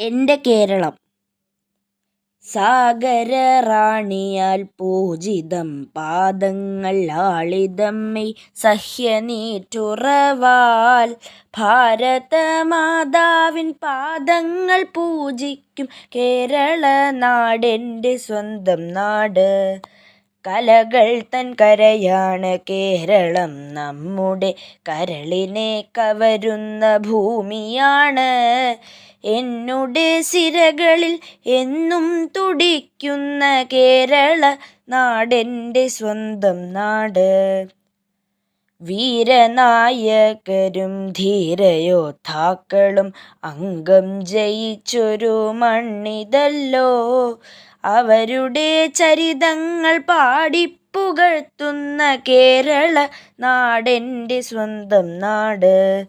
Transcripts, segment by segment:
എന്റെ കേരളം. സാഗര റാണിയാൽ പൂജിതം പാദങ്ങൾ ആളിതമ്മി സഹ്യനീറ്റുറവാൽ. ഭാരതമാതാവിൻ പാദങ്ങൾ പൂജിക്കും കേരള നാടെന്റെ സ്വന്തം നാട്. കലകൾ തൻ കരയാണ് കേരളം നമ്മുടെ കരളിനെ കവരുന്ന ഭൂമിയാണ്. എന്നുടെ സിരകളിൽ എന്നും തുടിക്കുന്ന കേരള നാടെന്റെ സ്വന്തം നാട്. വീരനായകരും ധീരയോദ്ധാക്കളും അംഗം ജയിച്ചൊരു മണ്ണിതല്ലോ. അവരുടെ ചരിതങ്ങൾ പാടിപ്പുകഴ്ത്തുന്ന കേരള നാടെന്റെ സ്വന്തം നാട്.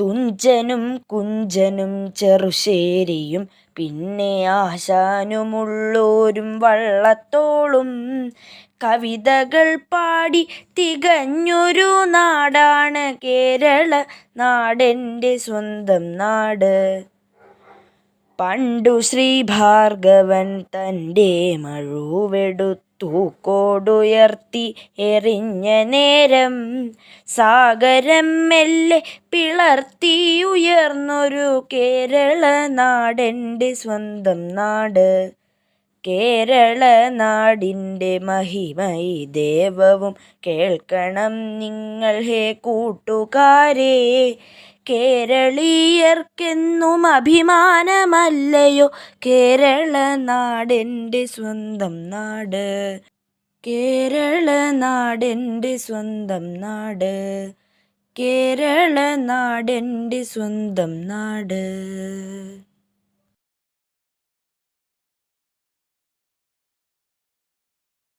തുഞ്ചനും കുഞ്ചനും ചെറുശ്ശേരിയും പിന്നെ ആശാനുമുള്ളോരും വള്ളത്തോളും. കവിതകൾ പാടി തികഞ്ഞൊരു നാടാണ് കേരള നാടെന്റെ സ്വന്തം നാട്. പണ്ടു ശ്രീ ഭാർഗവൻ തന്റെ മഴുവെടുത്തു കോടുയർത്തി എറിഞ്ഞ നേരം സാഗരം മെല്ലെ പിളർത്തിയുയർന്നൊരു കേരള നാടെന്റെ സ്വന്തം നാട്. കേരള നാടിന്റെ മഹിമൈ ദേവവും കേൾക്കണം നിങ്ങൾ ഹേ കൂട്ടുകാരേ. കേരളീയർക്കെന്നും അഭിമാനമല്ലയോ കേരള നാടെന്റെ സ്വന്തം നാട്. കേരള നാടെന്റെ സ്വന്തം നാട്. കേരള നാടെന്റെ സ്വന്തം നാട്.